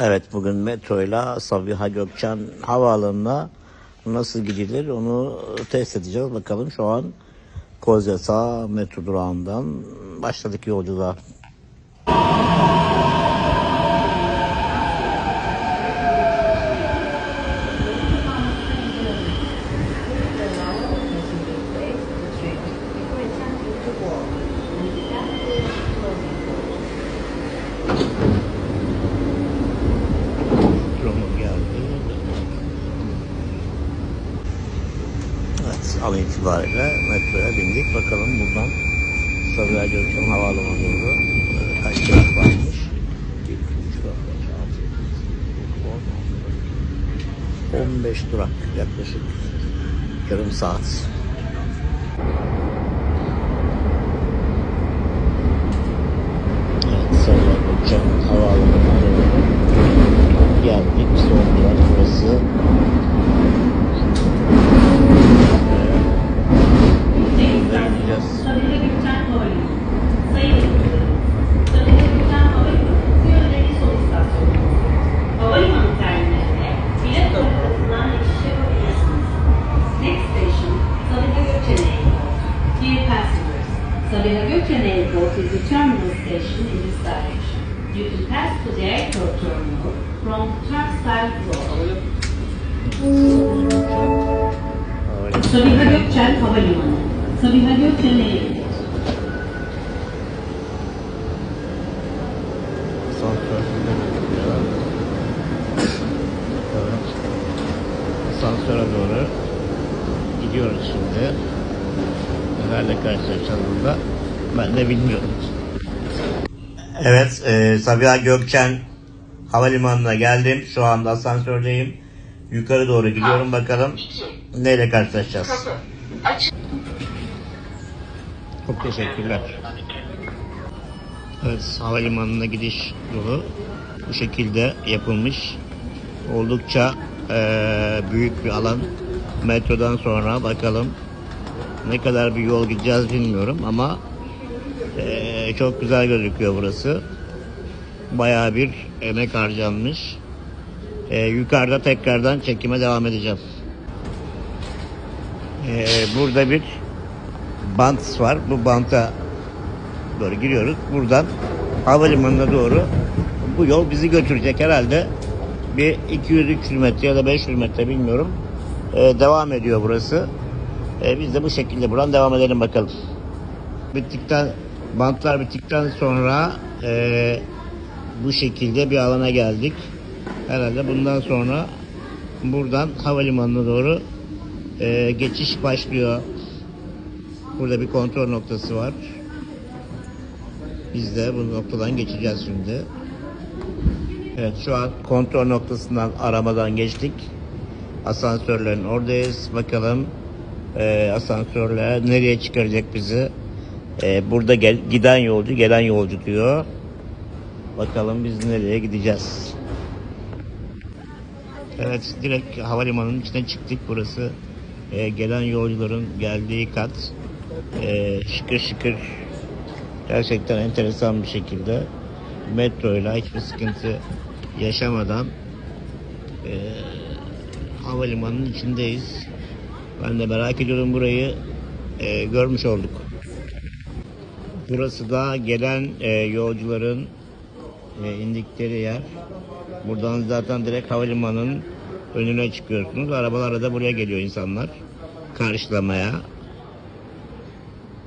Evet bugün metroyla Sabiha Gökçen Havaalanı'na nasıl gidilir onu test edeceğiz. Bakalım şu an Kozyasa metro durağından başladık yolculuğa. An itibariyle metroya bindik. Bakalım buradan Sabiha Gökçen Havaalanı'na doğru e, kaç durak varmış. 1, 2, 3, 4, 5, 6, 7, 15 durak yaklaşık yarım saat. Evet, Sabiha Gökçen Havaalanı'na doğru geldik. Son durak burası. Bekleyeceğiz. Sabiha Gökçen Havalimanı. Sayın yolcularım, Sabiha Gökçen Havalimanı Siyon'daki son istasyonu. Havalimanı terminaline bilet noktasından geçiş yapabilirsiniz. Next station, Sabiha Gökçen Airport. Dear passengers, Sabiha Gökçen Airport is the terminal station in this direction. You can pass to the airport terminal from the turnstile road. Sabiha Gökçen Havalimanı. Sabiha Gökçen bekliyor. Evet. Asansöre doğru gidiyoruz şimdi. Nelerle karşılaşacağız burada ben de bilmiyorum. Evet, e, Sabiha Gökçen Havalimanı'na geldim. Şu anda asansördeyim. Yukarı doğru gidiyorum bakalım neyle karşılaşacağız. Çok teşekkürler. Evet, havalimanına gidiş yolu bu şekilde yapılmış. Oldukça eee, büyük bir alan. Metrodan sonra bakalım ne kadar bir yol gideceğiz bilmiyorum ama eee, çok güzel gözüküyor burası. Bayağı bir emek harcanmış. Eee, yukarıda tekrardan çekime devam edeceğim. Eee, burada bir bant var. Bu banta doğru giriyoruz. Buradan havalimanına doğru bu yol bizi götürecek herhalde bir 200-300 metre ya da 500 metre bilmiyorum. Ee, devam ediyor burası. Ee, biz de bu şekilde buradan devam edelim bakalım. Bittikten bantlar bittikten sonra ee, bu şekilde bir alana geldik. Herhalde bundan sonra buradan havalimanına doğru ee, geçiş başlıyor. Burada bir kontrol noktası var. Biz de bu noktadan geçeceğiz şimdi. Evet şu an kontrol noktasından aramadan geçtik. Asansörlerin oradayız. Bakalım e, asansörler nereye çıkaracak bizi. E, burada gel, giden yolcu gelen yolcu diyor. Bakalım biz nereye gideceğiz. Evet direkt havalimanının içine çıktık. Burası e, gelen yolcuların geldiği kat. E, şıkır şıkır gerçekten enteresan bir şekilde metroyla hiçbir sıkıntı yaşamadan e, havalimanının içindeyiz. Ben de merak ediyorum burayı e, görmüş olduk. Burası da gelen e, yolcuların e, indikleri yer. Buradan zaten direkt havalimanının önüne çıkıyorsunuz. Arabalarla da buraya geliyor insanlar karşılamaya.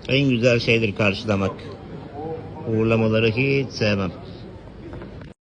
En güzel şeydir karşılamak. Uğurlamaları hiç sevmem.